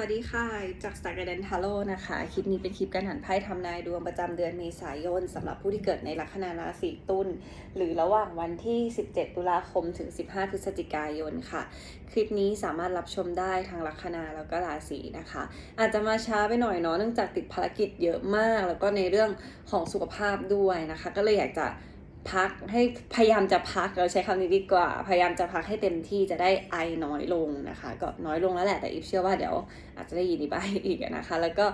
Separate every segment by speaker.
Speaker 1: วัสดีค่ะ จากสตาร์ก d ดนทาโร่นะคะ คลิปนี้เป็นคลิปการหันไพ่ทำนายดวงประจำเดือนเมษายนสำหรับผู้ที่เกิดในลัคนาราศีตุลหรือระหว่างวันที่ 17 ตุลาคมถึง 15 พฤศจิกายนค่ะ คลิปนี้สามารถรับชมได้ทางลัคนาแล้วก็ราศีนะคะ อาจจะมาช้าไปหน่อยเนาะเนื่องจากติดภารกิจเยอะมาก แล้วก็ในเรื่องของสุขภาพด้วยนะคะ ก็เลยอยากจะ พักให้พยายามจะพักเราใช้คำนี้ดีกว่า พยายามจะพักให้เต็มที่จะได้ไอน้อยลงนะคะ ก็น้อยลงแล้วแหละแต่อีฟเชื่อว่าเดี๋ยวอาจจะได้ยินอีกไปอีกนะคะ แล้วก็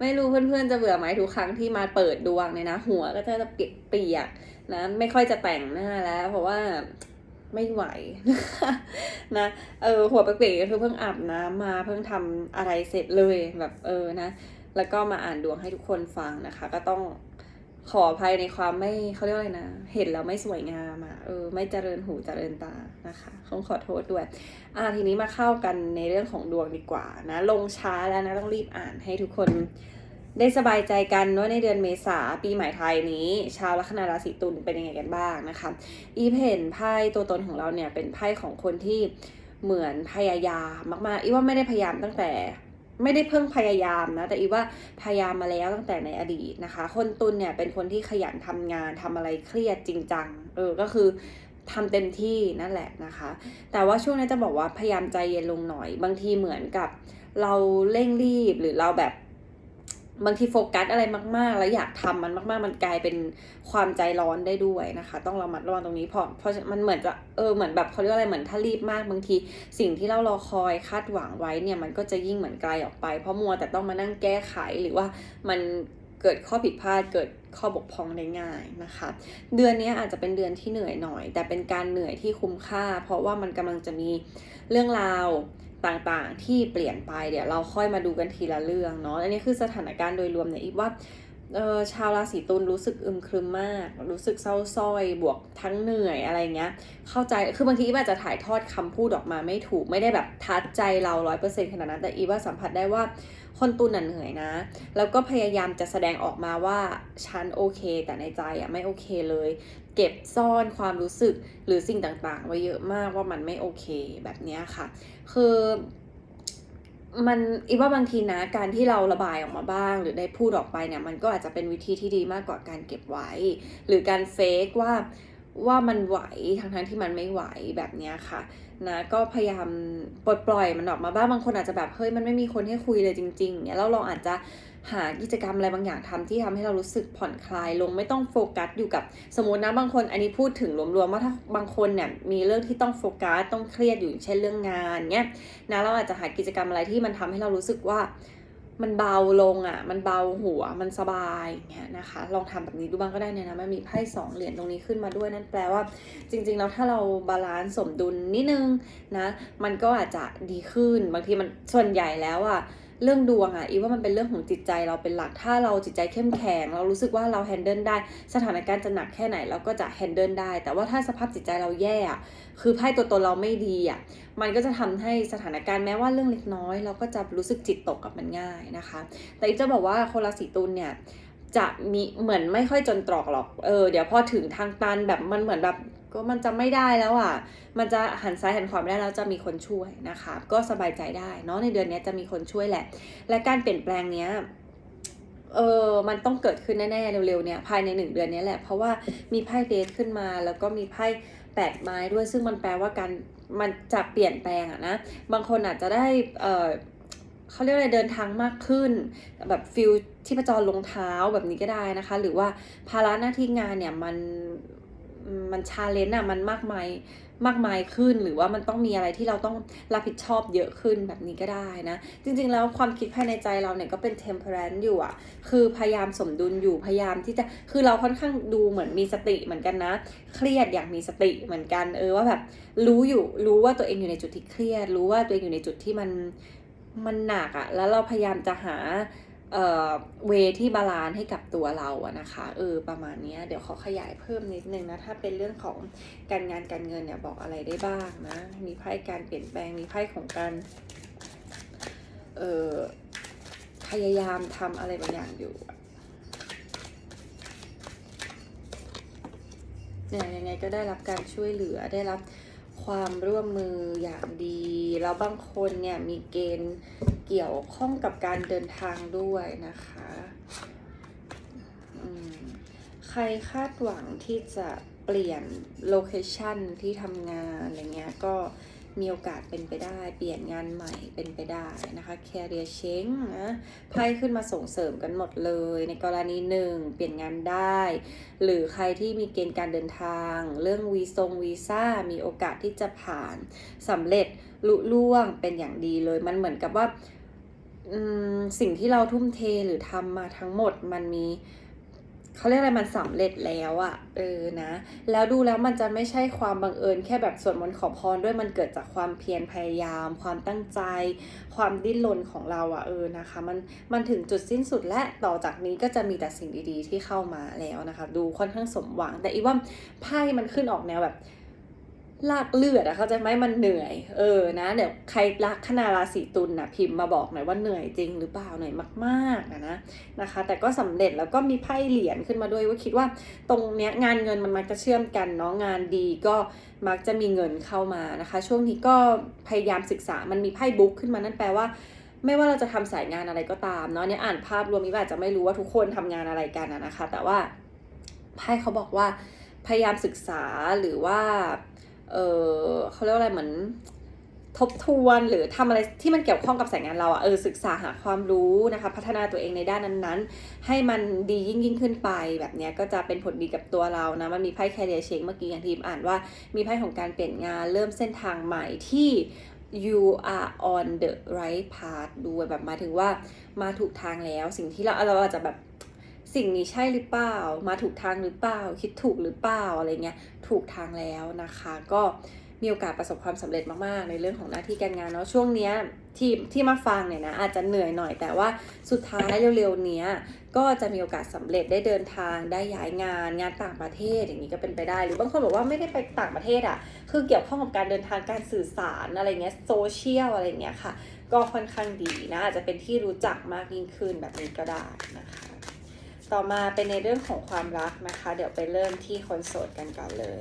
Speaker 1: ไม่รู้เพื่อนๆจะเบื่อไหมทุกครั้งที่มาเปิดดวงเนี่ยนะ หัวก็จะเปียกๆนะไม่ค่อยจะแต่งหน้าแล้ว เพราะว่าไม่ไหวนะเออหัวเปียกๆก็คือเพิ่งอาบน้ำมาเพิ่งทำอะไรเสร็จเลยแบบเออนะแล้วก็มาอ่านดวงให้ทุกคนฟังนะคะ ก็ต้อง ขออภัยในความไม่เขาเรียกอะไรนะ เห็นแล้วไม่สวยงามอะเออไม่เจริญหูเจริญตานะคะขอขอโทษด้วย อ่าทีนี้มาเข้ากันในเรื่องของดวงดีกว่านะ ลงช้าแล้วนะต้องรีบอ่านให้ทุกคนได้สบายใจกันว่าในเดือนเมษาปีใหม่ไทยนี้ ชาวลัคนาราศีตุลเป็นยังไงกันบ้างนะคะ อีเห็นไพ่ตัวตนของเราเนี่ยเป็นไพ่ของคนที่เหมือนพยายามมากๆอีว่าไม่ได้พยายามตั้งแต่ ไม่ได้เพิ่งพยายามนะ แต่อีว่าพยายามมาแล้วตั้งแต่ในอดีตนะคะ คนตุลเนี่ยเป็นคนที่ขยันทำงานทำอะไรเครียดจริงจังเออก็คือทำเต็มที่นั่นแหละนะคะ แต่ว่าช่วงนี้จะบอกว่าพยายามใจเย็นลงหน่อย บางทีเหมือนกับ เราเร่งรีบหรือเราแบบ บางทีโฟกัสอะไรมาก ๆ แล้วอยากทำมันมาก ๆ มันกลายเป็นความใจร้อนได้ด้วยนะคะ ต้องระมัดระวังตรงนี้เพราะเพราะมันเหมือนจะเออเหมือนแบบเขาเรียกว่าอะไรเหมือนถ้ารีบมากบางทีสิ่งที่เรารอคอยคาดหวังไว้เนี่ยมันก็จะยิ่งเหมือนไกลออกไป เพราะมัวแต่ต้องมานั่งแก้ไขหรือว่ามันเกิดข้อผิดพลาดเกิดข้อบกพร่องได้ง่ายนะคะ เดือนนี้อาจจะเป็นเดือนที่เหนื่อยหน่อย แต่เป็นการเหนื่อยที่คุ้มค่า เพราะว่ามันกำลังจะมีเรื่องราว ต่างๆ ที่เปลี่ยนไปเดี๋ยวเราค่อยมาดูกันทีละเรื่องเนาะอันนี้คือสถานการณ์โดยรวมเนี่ยอีกว่าชาวราศีตุลรู้สึกอึมครึมมาก รู้สึกเศร้าส้อย บวกทั้งเหนื่อยอะไรเงี้ย เข้าใจ คือบางทีอีฟอาจะถ่ายทอดคำพูดออกมาไม่ถูก ไม่ได้แบบทัดใจเราร้อยเปอร์เซ็นต์ขนาดนั้น แต่อีว่าสัมผัสได้ว่าคนตุลน่ะเหนื่อยนะ แล้วก็พยายามจะแสดงออกมาว่าฉันโอเค แต่ในใจอะไม่โอเคเลย เก็บซ่อนความรู้สึกหรือสิ่งต่างๆ ไว้เยอะมากว่ามันไม่โอเคแบบนี้ค่ะ คือมันอีว่าบางทีนะการที่เราระบายออกมาบ้าง หรือได้พูดออกไปเนี่ย มันก็อาจจะเป็นวิธีที่ดีมากกว่าการเก็บไว้ หรือการเฟกว่าว่ามันไหวทั้งทั้งที่มันไม่ไหวแบบเนี้ยค่ะนะก็พยายามปลดปล่อยมันออกมาบ้างบางคนอาจจะแบบเฮ้ยมันไม่มีคนให้คุยเลยจริงๆเนี่ยแล้วเราอาจจะ หากิจกรรมอะไรบางอย่างทำที่ทำให้เรารู้สึกผ่อนคลายลงไม่ต้องโฟกัสอยู่กับสมมตินะบางคนอันนี้พูดถึงรวมๆว่าถ้าบางคนเนี่ยมีเรื่องที่ต้องโฟกัสต้องเครียดอยู่เช่นเรื่องงานเนี่ยนะเราอาจจะหากิจกรรมอะไรที่มันทำให้เรารู้สึกว่ามันเบาลงอะ มันเบาหัว มันสบายอย่างเงี้ยนะคะ ลองทำแบบนี้ดูบ้างก็ได้เนี่ยนะ มันมีไพ่สองเหรียญตรงนี้ขึ้นมาด้วย นั่นแปลว่า จริงๆ แล้วถ้าเราบาลานซ์สมดุลนิดนึงนะ มันก็อาจจะดีขึ้น บางทีมันส่วนใหญ่แล้วอะ เรื่องดวงอะอีว่ามันเป็นเรื่องของจิตใจเราเป็นหลักถ้าเราจิตใจเข้มแข็ง เรารู้สึกว่าเราแฮนเดิลได้ สถานการณ์จะหนักแค่ไหนเราก็จะแฮนเดิลได้ แต่ว่าถ้าสภาพจิตใจเราแย่อะคือไพ่ตัวตนเราไม่ดีอะมันก็จะทำให้สถานการณ์แม้ว่าเรื่องเล็กน้อย เราก็จะรู้สึกจิตตกกับมันง่ายนะคะ แต่อีจะบอกว่าคนราศีตุลเนี่ยจะมีเหมือนไม่ค่อยจนตรอกหรอก เออ เดี๋ยวพอถึงทางตันแบบมันเหมือนแบบ ก็มันจะไม่ได้แล้วอะ มันจะหันซ้ายหันขวาไม่ได้แล้วจะมีคนช่วยนะคะ ก็สบายใจได้เนาะในเดือนนี้จะมีคนช่วยแหละ และการเปลี่ยนแปลงเนี้ยเออมันต้องเกิดขึ้นแน่ๆเร็วๆเนี่ยภายในหนึ่งเดือนนี้แหละ เพราะว่ามีไพ่เดทขึ้นมา แล้วก็มีไพ่แปดไม้ด้วย ซึ่งมันแปลว่าการมันจะเปลี่ยนแปลงอะนะ บางคนอาจจะได้เออเขาเรียกอะไรเดินทางมากขึ้น แบบฟิลที่ประจรลงเท้าแบบนี้ก็ได้นะคะ หรือว่าภาระหน้าที่งานเนี่ยมัน มันชาเลนจ์อะมันมากมายมากมายขึ้น หรือว่ามันต้องมีอะไรที่เราต้องรับผิดชอบเยอะขึ้นแบบนี้ก็ได้นะ จริงๆแล้วความคิดภายในใจเราเนี่ยก็เป็น temperance อยู่อะคือพยายามสมดุลอยู่พยายามที่จะคือเราค่อนข้างดูเหมือนมีสติเหมือนกันนะ เครียดอย่างมีสติเหมือนกันเออว่าแบบรู้อยู่รู้ว่าตัวเองอยู่ในจุดที่เครียด รู้ว่าตัวเองอยู่ในจุดที่มันมันหนักอะแล้วเราพยายามจะหา เอ่อเวที่บาลานซ์ให้กับตัวเราอะนะคะเออประมาณนี้เดี๋ยวขอขยายเพิ่มนิดนึงนะถ้าเป็นเรื่องของการงานการเงินเนี่ยบอกอะไรได้บ้างนะมีไพ่การเปลี่ยนแปลงมีไพ่ของการเอ่อพยายามทำอะไรบางอย่างอยู่เนี่ยยังไงก็ได้รับการช่วยเหลือได้รับความร่วมมืออย่างดี แล้วบางคนเนี่ยมีเกณฑ์ เกี่ยวข้องกับการเดินทางด้วยนะคะใครคาดหวังที่จะเปลี่ยนโลเคชันที่ทำงานอะไรเงี้ยก็มีโอกาสเป็นไปได้ เปลี่ยนงานใหม่เป็นไปได้นะคะ career change นะไพ่ขึ้นมาส่งเสริมกันหมดเลย ในกรณีหนึ่งเปลี่ยนงานได้ หรือใครที่มีเกณฑ์การเดินทาง เรื่องวีซงวีซ่ามีโอกาสที่จะผ่านสำเร็จลุล่วงเป็นอย่างดีเลย มันเหมือนกับว่า สิ่งที่เราทุ่มเทหรือทำมาทั้งหมดมันมีเขาเรียกอะไรมันสำเร็จแล้วอะเออนะ แล้วดูแล้วมันจะไม่ใช่ความบังเอิญแค่แบบสวดมนต์ขอพรด้วยมันเกิดจากความเพียรพยายาม ความตั้งใจ ความดิ้นรนของเราอะเออนะคะ มันมันถึงจุดสิ้นสุดและต่อจากนี้ก็จะมีแต่สิ่งดีๆที่เข้ามาแล้วนะคะ ดูค่อนข้างสมหวัง แต่อีว่าไพ่มันขึ้นออกแนวแบบ ลากเลือดอะเข้าใจไหมมันเหนื่อย เออนะเดี๋ยวใครรักคนาราศีตุลนะพิมพ์มาบอกหน่อยว่าเหนื่อยจริงหรือเปล่าเหนื่อยมากๆนะนะนะคะ แต่ก็สำเร็จแล้วก็มีไพ่เหรียญขึ้นมาด้วยว่าคิดว่าตรงเนี้ยงานเงินมันมักจะเชื่อมกันเนาะงานดีก็มักจะมีเงินเข้ามานะคะ ช่วงนี้ก็พยายามศึกษามันมีไพ่บุ๊กขึ้นมานั่นแปลว่าไม่ว่าเราจะทำสายงานอะไรก็ตามเนาะเนี่ยอ่านภาพรวมนี้อาจจะไม่รู้ว่าทุกคนทำงานอะไรกันนะคะ แต่ว่าไพ่เขาบอกว่าพยายามศึกษาหรือว่า เออเขาเรียกว่าอะไรเหมือนทบทวนหรือทำอะไรที่มันเกี่ยวข้องกับสายงานเราอะเออศึกษาหาความรู้นะคะ พัฒนาตัวเองในด้านนั้นๆ ให้มันดียิ่งยิ่งขึ้นไป แบบเนี้ยก็จะเป็นผลดีกับตัวเรานะ มันมีไพ่แคเรียเชงเมื่อกี้อย่างที่อ่านว่า มีไพ่ของการเปลี่ยนงานเริ่มเส้นทางใหม่ที่ you are on the right path ด้วยแบบมาถึงว่ามาถูกทางแล้ว สิ่งที่เราเราอาจจะแบบ สิ่งนี้ใช่หรือเปล่า มาถูกทางหรือเปล่า คิดถูกหรือเปล่าอะไรเงี้ยถูกทางแล้วนะคะ ก็มีโอกาสประสบความสำเร็จมากๆ ในเรื่องของหน้าที่การงานเนาะช่วงเนี้ยที่ที่มาฟังเนี่ยนะอาจจะเหนื่อยหน่อยแต่ว่าสุดท้ายเร็วๆเนี้ยก็จะมีโอกาสสำเร็จได้เดินทางได้ย้ายงานงานต่างประเทศอย่างนี้ก็เป็นไปได้ หรือบางคนบอกว่าไม่ได้ไปต่างประเทศอะ่ะคือเกี่ยวข้องกับการเดินทางการสื่อสารอะไรเงี้ยโซเชียลอะไรเงี้ยค่ะ ก็ค่อนข้างดีนะอาจจะเป็นที่รู้จักมากยิ่งขึ้นแบบนี้ก็ได้นะคะ ต่อมาเป็นในเรื่องของความรักนะคะ เดี๋ยวไปเริ่มที่คนโสดกันก่อนเลย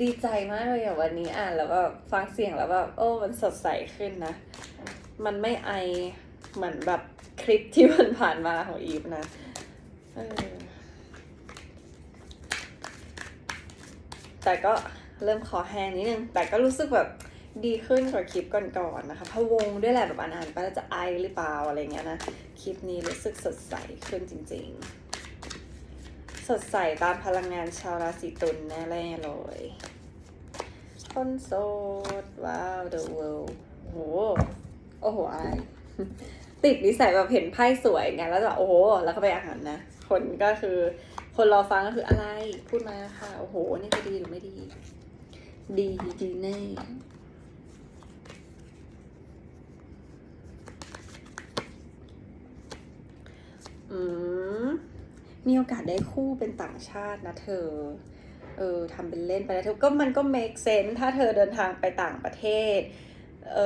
Speaker 1: ดีใจมากเลยอย่างวันนี้อ่านแล้วแบบฟังเสียงแล้วแบบโอ้มันสดใสขึ้นนะ มันไม่ไอเหมือนแบบคลิปที่มันผ่านมาของอีฟนะออแต่ก็เริ่มคอแห้งนิดนึง แต่ก็รู้สึกแบบดีขึ้นกว่าคลิปก่อนๆนะคะพะวงด้วยแหละแบบอ่านๆไปแล้วจะไอหรือเปล่าอะไรเงี้ยนะ คลิปนี้รู้สึกสดใสขึ้นจริง ๆ สดใสตามพลังงานชาวราศีตุลแน่ๆเลยคนโสด ว้าว the world โห โอ้โหอายติดนิสัยแบบเห็นไพ่สวยไงแล้วแบบโอ้โห แล้วก็ไปอาหารนะ คนก็คือ คนรอฟังก็คืออะไร พูดมาค่ะ โอ้โห นี่จะดีหรือไม่ดี ดีดีแน่อืม มีโอกาสได้คู่เป็นต่างชาตินะเธอ เออทำเป็นเล่นไปแล้วเธอ ก็มันก็ make sense ถ้าเธอเดินทางไปต่างประเทศ เอ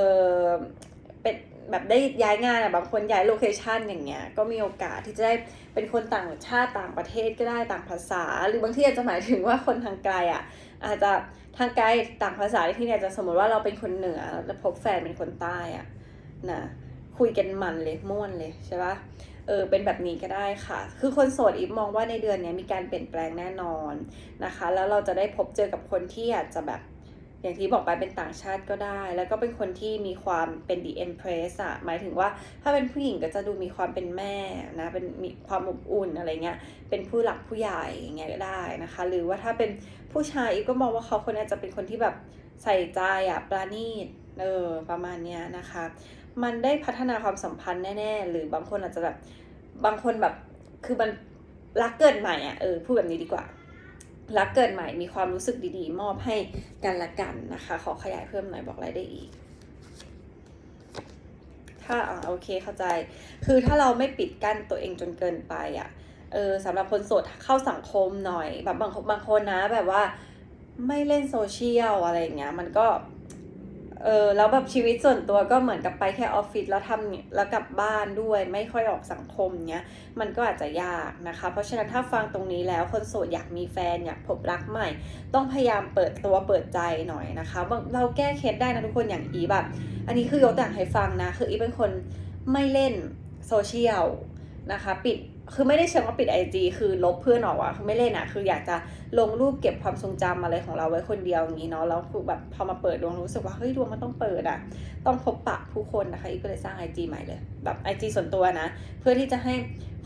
Speaker 1: อเป็นแบบได้ย้ายงานอะบางคนย้ายโลเคชันอย่างเงี้ย ก็มีโอกาสที่จะได้เป็นคนต่างชาติต่างประเทศก็ได้ต่างภาษา หรือบางที่อาจจะหมายถึงว่าคนทางไกลอะอาจจะทางไกลต่างภาษาที่เนี่ยจะสมมติว่าเราเป็นคนเหนือแล้วพบแฟนเป็นคนใต้อะนะคุยกันมันเลยม่วนเลยใช่ปะ เออเป็นแบบนี้ก็ได้ค่ะ คือคนโสดอีฟมองว่าในเดือนนี้มีการเปลี่ยนแปลงแน่นอนนะคะ แล้วเราจะได้พบเจอกับคนที่อาจจะแบบอย่างที่บอกไปเป็นต่างชาติก็ได้ แล้วก็เป็นคนที่มีความเป็น the empress อะหมายถึงว่าถ้าเป็นผู้หญิงก็จะดูมีความเป็นแม่นะ เป็นมีความอบอุ่นอะไรเงี้ย เป็นผู้หลักผู้ใหญ่อย่างเงี้ยก็ได้นะคะ หรือว่าถ้าเป็นผู้ชายอีฟก็มองว่าเขาคนนี้จะเป็นคนที่แบบใส่ใจอะปราณีต เออ ประมาณเนี้ยนะคะ มันได้พัฒนาความสัมพันธ์แน่ ๆ หรือบางคนอาจจะแบบ บางคนแบบคือมันรักเกิดใหม่อะเออพูดแบบนี้ดีกว่า รักเกิดใหม่มีความรู้สึกดีๆ มอบให้กันละกันนะคะ ขอขยายเพิ่มหน่อยบอกอะไรได้อีก ถ้าอ่าโอเคเข้าใจ คือถ้าเราไม่ปิดกั้นตัวเองจนเกินไปอะเออสำหรับคนโสดเข้าสังคมหน่อยแบบบางบางคนนะแบบว่าไม่เล่นโซเชียลอะไรอย่างเงี้ยมันก็ เออแล้วแบบชีวิตส่วนตัวก็เหมือนกับไปแค่ออฟฟิศแล้วทำเนี่ยแล้วกลับบ้านด้วยไม่ค่อยออกสังคมเนี้ยมันก็อาจจะยากนะคะ เพราะฉะนั้นถ้าฟังตรงนี้แล้วคนโสดอยากมีแฟนอยากพบรักใหม่ ต้องพยายามเปิดตัวเปิดใจหน่อยนะคะ เราแก้เคล็ดได้นะทุกคนอย่างอีแบบ อันนี้คือยกตัวอย่างให้ฟังนะ คืออีเป็นคนไม่เล่นโซเชียลนะคะ ปิด คือไม่ได้เชิงว่าปิด IG คือลบเพื่อนออกอะคือไม่เล่นอะคืออยากจะลงรูปเก็บความทรงจำอะไรของเราไว้คนเดียวอย่างนี้เนาะแล้วคือแบบพอมาเปิดดวงรู้สึกว่าเฮ้ยดวงมันต้องเปิดอะต้องพบปะผู้คนนะคะอีกก็เลยสร้าง IG ใหม่เลย แบบ IG ส่วนตัวนะ เพื่อที่จะให้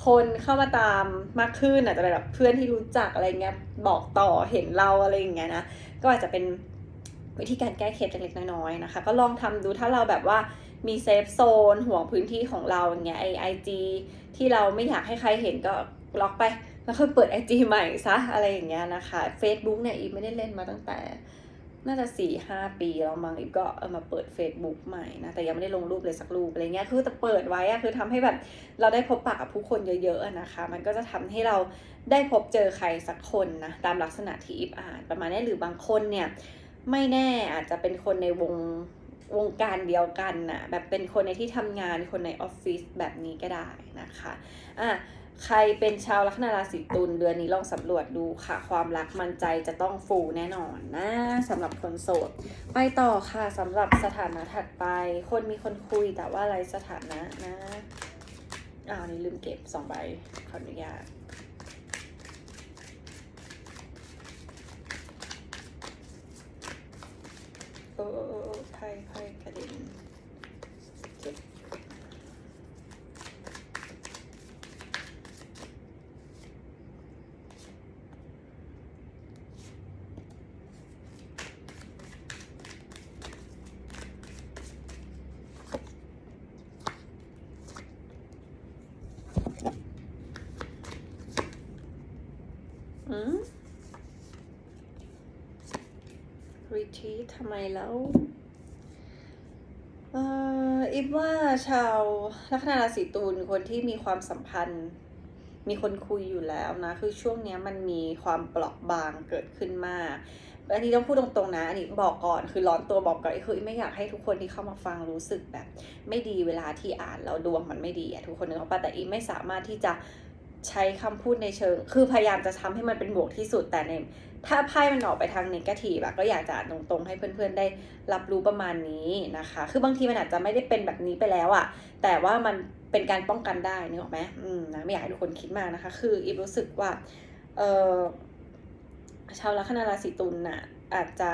Speaker 1: คนเข้ามาตามมากขึ้นอาจจะเป็นแบบเพื่อนที่รู้จักอะไรเงี้ยบอกต่อเห็นเราอะไรอย่างเงี้ยนะก็อาจจะเป็นวิธีการแก้เคล็ดเล็กๆน้อยๆนะคะ ก็ลองทำดูถ้าเราแบบว่า มีเซฟโซนห่วงพื้นที่ของเราอย่างเงี้ยไอไอจีที่เราไม่อยากให้ใครเห็นก็ล็อกไป แล้วค่อยเปิด IG ใหม่ซะอะไรอย่างเงี้ยนะคะ Facebook เนี่ยอีฟไม่ได้เล่นมาตั้งแต่ น่าจะสี่ห้าปีแล้วมั้งอีฟก็เอามาเปิด Facebook ใหม่นะแต่ยังไม่ได้ลงรูปเลยสักรูปอะไรเงี้ยคือแต่เปิดไว้อะคือทำให้แบบเราได้พบปะกับผู้คนเยอะๆนะคะ มันก็จะทำให้เราได้พบเจอใครสักคนนะตามลักษณะที่อีฟอ่านประมาณนี้หรือบางคนเนี่ยไม่แน่อาจจะเป็นคนในวง วงการเดียวกันน่ะแบบเป็นคนในที่ทำงานคนในออฟฟิศแบบนี้ก็ได้นะคะอะใครเป็นชาวลัคนาราศีตุลเดือนนี้ลองสำรวจดูค่ะ ความรักมันใจจะต้องฟูแน่นอนนะสำหรับคนโสด ไปต่อค่ะสำหรับสถานะถัดไป คนมีคนคุยแต่ว่าอะไรสถานะนะอ้าวนี่ลืมเก็บสองใบขออนุญาต โอ้โอ้โอ้โอ้ไพ่ไพ่กระเด็นเจ็บอืม retreat ทำไมแล้วเอออิฟว่าชาวลัคนาราศีตุลคนที่มีความสัมพันธ์ มีคนคุยอยู่แล้วนะ คือช่วงนี้มันมีความเปราะบางเกิดขึ้นมากอันนี้ต้องพูดตรงๆนะ อันนี้บอกก่อนคือร้อนตัวบอกก่อนคือไม่อยากให้ทุกคนที่เข้ามาฟังรู้สึกแบบ ไม่ดีเวลาที่อ่านแล้วดวงมันไม่ดีอะทุกคนนึกออกปะแต่อีฟไม่สามารถที่จะ ใช้คำพูดในเชิง คือพยายามจะทำให้มันเป็นบวกที่สุดแต่ในถ้าไพ่มันออกไปทางนกาทีฟอะก็อยากจะตรงๆ ให้เพื่อนๆได้รับรู้ประมาณนี้นะคะ คือบางทีมันอาจจะไม่ได้เป็นแบบนี้ไปแล้วอะแต่ว่ามันเป็นการป้องกันได้นึกออกไหมอืมนะไม่อยากให้ทุกคนคิดมากนะคะ คืออีฟรู้สึกว่าเออชาวลัคนาราศีตุลน่ะอาจจะ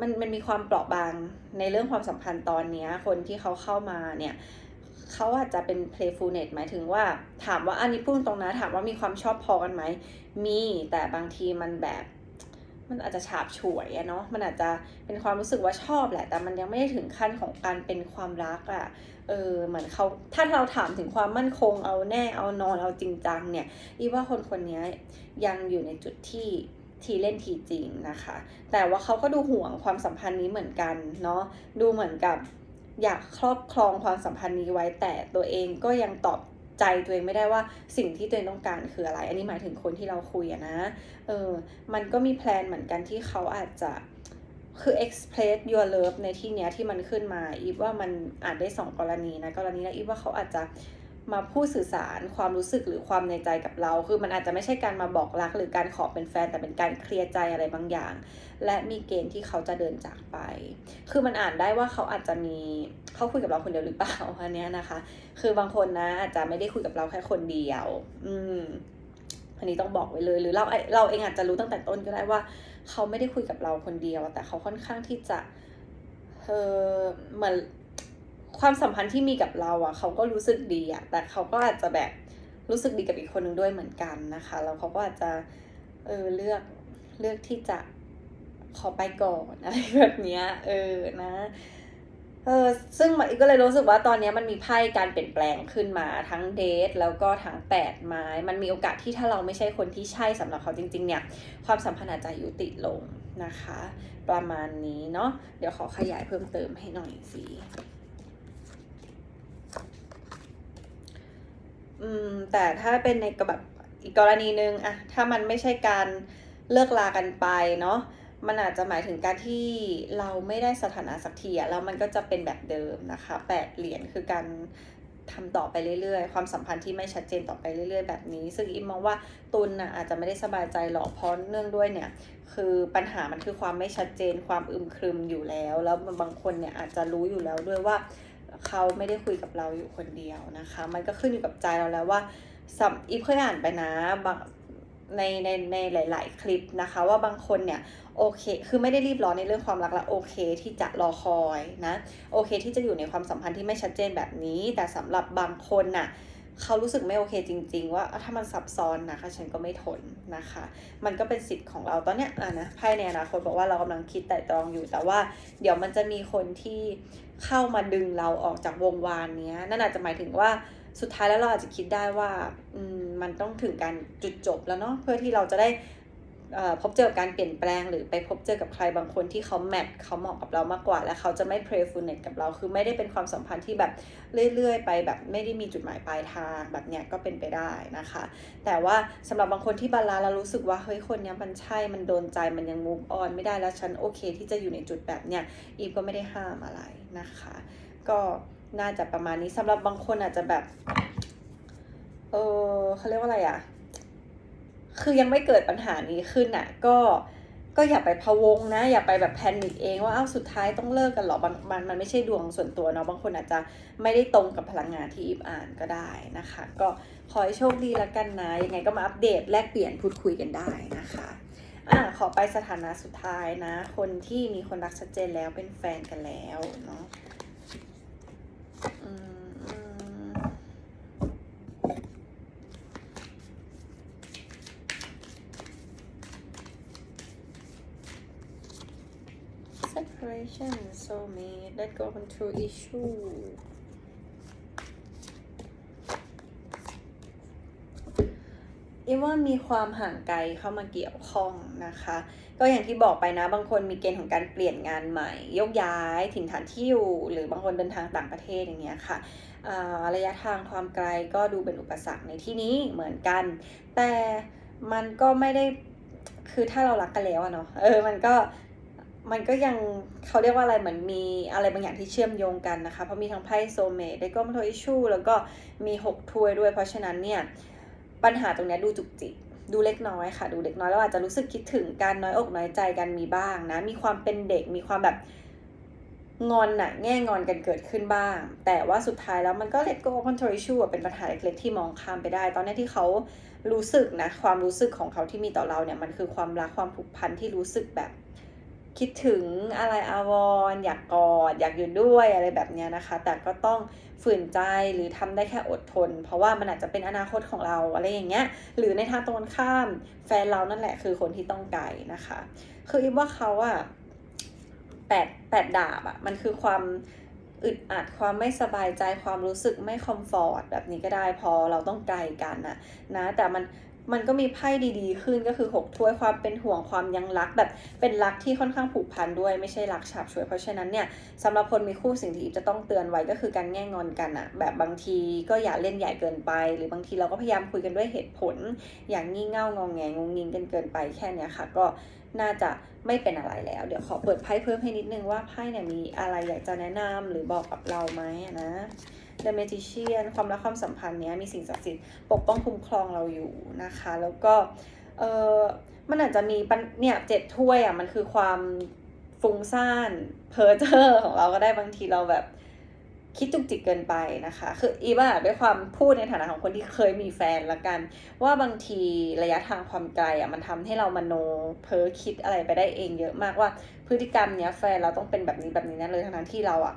Speaker 1: มันมันมีความเปราะบางในเรื่องความสัมพันธ์ตอนเนี้ยคนที่เขาเข้ามาเนี่ย เขาอาจจะเป็น playfulness หมายถึงว่า ถามว่าอันนี้พูดตรงนะถามว่ามีความชอบพอกันไหมมีแต่บางทีมันแบบ มันอาจจะฉาบฉวยอะเนาะมันอาจจะเป็นความรู้สึกว่าชอบแหละ แต่มันยังไม่ได้ถึงขั้นของการเป็นความรักอะเออเหมือนเขาถ้าเราถามถึงความมั่นคงเอาแน่เอานอนเอาจริงจังเนี่ยอีว่าคนคนนี้ยังอยู่ในจุดที่ทีเล่นทีจริงนะคะ แต่ว่าเขาก็ดูห่วงความสัมพันธ์นี้เหมือนกันเนาะดูเหมือนกับ อยากครอบครองความสัมพันธ์นี้ไว้แต่ตัวเองก็ยังตอบใจตัวเองไม่ได้ว่าสิ่งที่ตัวเองต้องการคืออะไร อันนี้หมายถึงคนที่เราคุยนะ เออ มันก็มีแพลนเหมือนกันที่เขาอาจจะคือ express your love ในที่เนี้ยที่มันขึ้นมาอีฟว่ามันอาจได้สองกรณีนะ กรณีแรกอีฟว่าเขาอาจจะ มาพูดสื่อสารความรู้สึกหรือความในใจกับเรา คือมันอาจจะไม่ใช่การมาบอกรักหรือการขอเป็นแฟนแต่เป็นการเคลียร์ใจอะไรบางอย่าง และมีเกณฑ์ที่เขาจะเดินจากไป คือมันอ่านได้ว่าเขาอาจจะมีเขาคุยกับเราคนเดียวหรือเปล่าอันนี้นะคะ คือบางคนนะอาจจะไม่ได้คุยกับเราแค่คนเดียว อืมอันนี้ต้องบอกไว้เลยหรือเราเราเองอาจจะรู้ตั้งแต่ต้นก็ได้ว่า เขาไม่ได้คุยกับเราคนเดียว แต่เขาค่อนข้างที่จะเออเหมือน ความสัมพันธ์ที่มีกับเราอะเขาก็รู้สึกดีอะแต่เขาก็อาจจะแบบรู้สึกดีกับอีกคนหนึ่งด้วยเหมือนกันนะคะแล้วเขาก็อาจจะเออเลือกเลือกที่จะขอไปก่อนอะไรแบบเนี้ยเออนะเออซึ่งมันก็เลยรู้สึกว่าตอนนี้มันมีไพ่การเปลี่ยนแปลงขึ้นมาทั้งเดทแล้วก็ทั้งแปดไม้ มันมีโอกาสที่ถ้าเราไม่ใช่คนที่ใช่สำหรับเขาจริง ๆ เนี่ย ความสัมพันธ์อาจจะยุติลงนะคะ ประมาณนี้เนาะเดี๋ยวขอขยายเพิ่มเติมให้หน่อยสิ อืมแต่ถ้าเป็นในแบบอีกกรณีหนึ่งอะถ้ามันไม่ใช่การเลิกลากันไปเนาะมันอาจจะหมายถึงการที่เราไม่ได้สถานะสักทีอะแล้วมันก็จะเป็นแบบเดิมนะคะแปดเหรียญคือการทำต่อไปเรื่อยๆ ความสัมพันธ์ที่ไม่ชัดเจนต่อไปเรื่อย ๆ แบบนี้ ซึ่งอิมมองว่าตุลน่ะอาจจะไม่ได้สบายใจหรอกเพราะเนื่องด้วยเนี่ย คือปัญหามันคือความไม่ชัดเจนความอึมครึมอยู่แล้ว แล้วบางคนเนี่ยอาจจะรู้อยู่แล้วด้วยว่า เขาไม่ได้คุยกับเราอยู่คนเดียวนะคะ มันก็ขึ้นอยู่กับใจเราแล้วว่าสัมอีฟเคยอ่านไปนะบางในในในหลาย ๆ คลิปนะคะ ว่าบางคนเนี่ยโอเค คือไม่ได้รีบร้อนในเรื่องความรักและโอเคที่จะรอคอยนะ โอเคที่จะอยู่ในความสัมพันธ์ที่ไม่ชัดเจนแบบนี้ แต่สำหรับบางคนน่ะ เขารู้สึกไม่โอเคจริง ๆ ว่าถ้ามันซับซ้อนนะคะ ฉันก็ไม่ทนนะคะ มันก็เป็นสิทธิ์ของเราตอนเนี้ยอะนะไพ่ในอนาคตบอกว่าเรากำลังคิดแต่ตรองอยู่ แต่ว่าเดี๋ยวมันจะมีคนที่เข้ามาดึงเราออกจากวงวานเนี้ยนั่นอาจจะหมายถึงว่าสุดท้ายแล้วเราอาจจะคิดได้ว่าอืมมันต้องถึงการจุดจบแล้วเนาะเพื่อที่เราจะได้ พบเจอกับการเปลี่ยนแปลง หรือไปพบเจอกับใครบางคนที่เขาแมทเขาเหมาะกับเรามากกว่า และเขาจะไม่ prayfulness กับเราคือไม่ได้เป็นความสัมพันธ์ที่แบบเรื่อยๆ ไปแบบไม่ได้มีจุดหมายปลายทางแบบเนี้ยก็เป็นไปได้นะคะ แต่ว่าสำหรับบางคนที่บาลานแล้วรู้สึกว่าเฮ้ยคนเนี้ยมันใช่มันโดนใจมันยัง move on ไม่ได้แล้วฉันโอเค ที่จะอยู่ในจุดแบบเนี้ยอีฟก็ไม่ได้ห้ามอะไรนะคะ ก็น่าจะประมาณนี้สำหรับบางคนอาจจะแบบเออเขาเรียกว่าอะไรอะ คือยังไม่เกิดปัญหานี้ขึ้นอะก็ก็อย่าไปพะวงนะ อย่าไปแบบแพนิคเองว่าอ้าวสุดท้ายต้องเลิกกันเหรอบางมันมันไม่ใช่ดวงส่วนตัวเนาะบางคนอาจจะไม่ได้ตรงกับพลังงานที่อีฟอ่านก็ได้นะคะ ก็ขอให้โชคดีแล้วกันนะ ยังไงก็มาอัปเดตแลกเปลี่ยนพูดคุยกันได้นะคะอะขอไปสถานะสุดท้ายนะ คนที่มีคนรักชัดเจนแล้วเป็นแฟนกันแล้วเนาะอืม separation soulmate let go control issue อีว่ามีความห่างไกลเข้ามาเกี่ยวข้องนะคะ ก็อย่างที่บอกไปนะ บางคนมีเกณฑ์ของการเปลี่ยนงานใหม่ ยกย้ายถิ่นฐานที่อยู่ หรือบางคนเดินทางต่างประเทศอย่างเงี้ยค่ะระยะทางความไกลก็ดูเป็นอุปสรรคในที่นี้เหมือนกัน แต่มันก็ไม่ได้คือถ้าเรารักกันแล้วอะเนาะเออมันก็ มันก็ยังเขาเรียกว่าอะไรเหมือนมีอะไรบางอย่างที่เชื่อมโยงกันนะคะ เพราะมีทั้งไพ่โซเมตได้ก็มาโทอิชูแล้วก็มีหกถ้วยด้วย เพราะฉะนั้นเนี่ยปัญหาตรงนี้ดูจุกจิกดูเล็กน้อยค่ะ ดูเล็กน้อยแล้วอาจจะรู้สึกคิดถึงกันน้อยอกน้อยใจกันมีบ้างนะ มีความเป็นเด็กมีความแบบงอนน่ะแง่งอนกันเกิดขึ้นบ้าง แต่ว่าสุดท้ายแล้วมันก็ let go control issue เป็นปัญหาเล็กๆ ที่มองข้ามไปได้ ตอนนี้ที่เขารู้สึกนะ ความรู้สึกของเขาที่มีต่อเราเนี่ย มันคือความรักความผูกพันที่รู้สึกแบบ คิดถึงอะไรอาวรณ์อยากกอดอยากอยู่ด้วยอะไรแบบเนี้ยนะคะ แต่ก็ต้องฝืนใจหรือทำได้แค่อดทน เพราะว่ามันอาจจะเป็นอนาคตของเราอะไรอย่างเงี้ย หรือในทางตรงข้ามแฟนเรานั่นแหละคือคนที่ต้องไกลนะคะ คืออีฟว่าเขาอะแปดแปดดาบอะมันคือความอึดอัดความไม่สบายใจความรู้สึกไม่คอมฟอร์ตแบบนี้ก็ได้พอเราต้องไกลกันนะนะแต่มัน มันก็มีไพ่ดีๆ ขึ้นก็คือหกถ้วยความเป็นห่วงความยังรักแบบเป็นรักที่ค่อนข้างผูกพันด้วยไม่ใช่รักฉาบฉวยเพราะฉะนั้นเนี่ยสำหรับคนมีคู่สิ่งที่อีฟจะต้องเตือนไว้ก็คือการแง่งอนกันอะแบบบางทีก็อย่าเล่นใหญ่เกินไป หรือบางทีเราก็พยายามคุยกันด้วยเหตุผล อย่างงี่เง่างองแงงงงิงกันเกินไปแค่เนี้ยค่ะ ก็น่าจะไม่เป็นอะไรแล้ว เดี๋ยวขอเปิดไพ่เพิ่มให้นิดนึงว่าไพ่เนี่ยมีอะไรอยากจะแนะนำหรือบอกกับเราไหมนะ The Magician ความรักความสัมพันธ์เนี้ยมีสิ่งศักดิ์สิทธิ์ปกป้องคุ้มครองเราอยู่นะคะ แล้วก็เออมันอาจจะมีปัญเนี่ยเจ็ดถ้วยอะมันคือความฟุ้งซ่านเพ้อเจ้อของเราก็ได้บางทีเราแบบคิดจุกจิกเกินไปนะคะ คืออีว่าด้วยความพูดในฐานะของคนที่เคยมีแฟนละกัน ว่าบางทีระยะทางความไกลอะมันทำให้เรามโนเพ้อคิดอะไรไปได้เองเยอะมากว่าพฤติกรรมเนี้ยแฟนเราต้องเป็นแบบนี้แบบนี้นะเลยทั้งนั้นที่เราอะ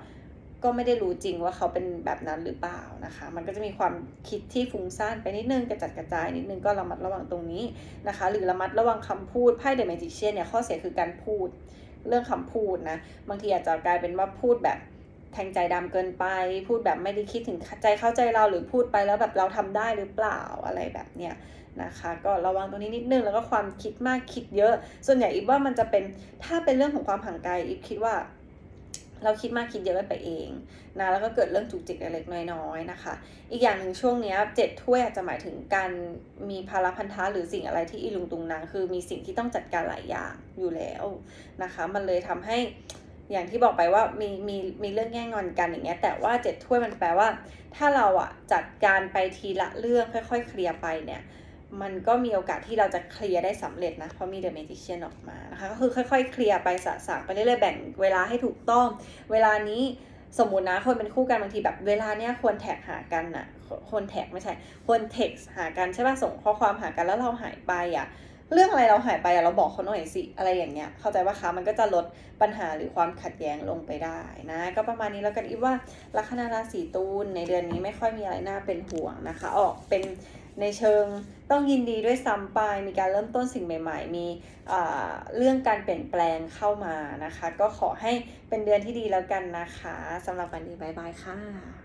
Speaker 1: ก็ไม่ได้รู้จริงว่าเขาเป็นแบบนั้นหรือเปล่านะคะ มันก็จะมีความคิดที่ฟุ้งซ่านไปนิดนึงกระจัดกระจายนิดนึงก็ระมัดระวังตรงนี้นะคะ หรือระมัดระวังคำพูดไพ่เดอะแมจิเชียนเนี่ยข้อเสียคือการพูดเรื่องคำพูดนะบางทีอาจจะกลายเป็นว่าพูดแบบแทงใจดำเกินไป พูดแบบไม่ได้คิดถึงใจเข้าใจเราหรือพูดไปแล้วแบบเราทำได้หรือเปล่าอะไรแบบเนี้ยนะคะ ก็ระวังตรงนี้นิดนึงแล้วก็ความคิดมากคิดเยอะ ส่วนใหญ่อีฟว่ามันจะเป็นถ้าเป็นเรื่องของความห่างไกลอีฟคิดว่า เราคิดมากคิดเยอะไปเองนะแล้วก็เกิดเรื่องจุกจิกเล็กๆน้อยๆนะคะ อีกอย่างหนึ่งช่วงนี้เจ็ดถ้วยอาจจะหมายถึงการมีภาระพันธะหรือสิ่งอะไรที่อีลุงตุงนางคือมีสิ่งที่ต้องจัดการหลายอย่างอยู่แล้วนะคะ มันเลยทำให้อย่างที่บอกไปว่ามีมีมีเรื่องแง่งอนกันอย่างเงี้ยแต่ว่าเจ็ดถ้วยมันแปลว่า ถ้าเราอะจัดการไปทีละเรื่องค่อย ๆ เคลียร์ไปเนี่ย มันก็มีโอกาสที่เราจะเคลียร์ได้สำเร็จนะ เพราะมีเดอะเมจิเชียนออกมานะคะ ก็คือค่อยๆ เคลียร์ไปสะสางไปเรื่อยๆ แบ่งเวลาให้ถูกต้อง เวลานี้สมมุตินะคนเป็นคู่กันบางทีแบบเวลาเนี้ยควรแท็กหากันอะควรแท็กไม่ใช่ควรเท็กหากันใช่ป่ะส่งข้อความหากันแล้วเราหายไปอะเรื่องอะไรเราหายไปอะเราบอกเขาหน่อยสิอะไรอย่างเงี้ยเข้าใจว่าคะมันก็จะลดปัญหาหรือความขัดแย้งลงไปได้นะ ก็ประมาณนี้แล้วกันอีฟว่าลัคนาราศีตุลในเดือนนี้ไม่ค่อยมีอะไรน่าเป็นห่วงนะคะ ออกเป็น ในเชิงต้องยินดีด้วยซ้ำไป มีการเริ่มต้นสิ่งใหม่ ๆ มีเรื่องการเปลี่ยนแปลงเข้ามานะคะ ก็ขอให้เป็นเดือนที่ดีแล้วกันนะคะสำหรับวันนี้บายบายค่ะ